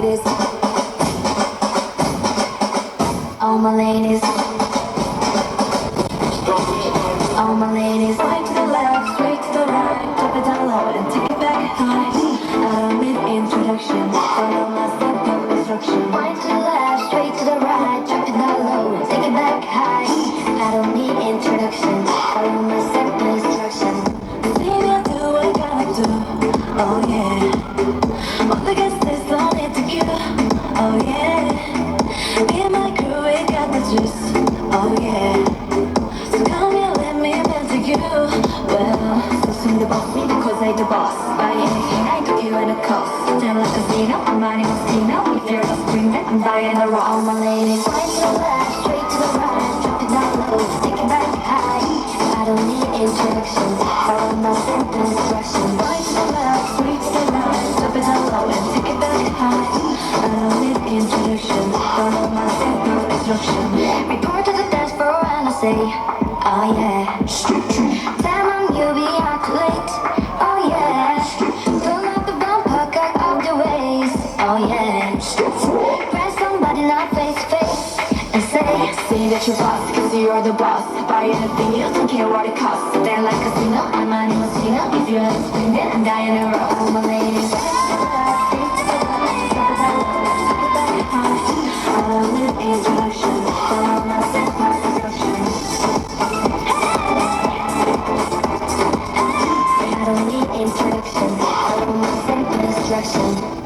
ladies. All oh, my ladies. All my ladies. Right to the left, straight to the right. Drop it down low and take it back high. I don't need introduction. Follow my simple instruction. Right to the left, straight to the right. Drop it down low and take it back high. I don't need introduction. Follow my simple instruction. Baby, I do what I gotta do. Oh yeah. All the guests is Oh yeah. My crew, we got the juice. Oh yeah. So come here, let me you. Well, the boss me because I the boss. Buy anything I. Tell like a Mostino. If you're I'm buying rock. All my ladies, the straight to the right. Drop it down low, back high. I don't need introduction. Follow my. Say, oh yeah. Damn, I'm you be out too late. Oh yeah. Don't let the bumper cut out the ways. Oh yeah. Grab somebody now face to face and say, say that you're boss, cause you're the boss. Buy anything, you don't care what it costs. Then like a casino, I'm money Mostino. If you have to spend it, I'm dying to roll. All my ladies. passion.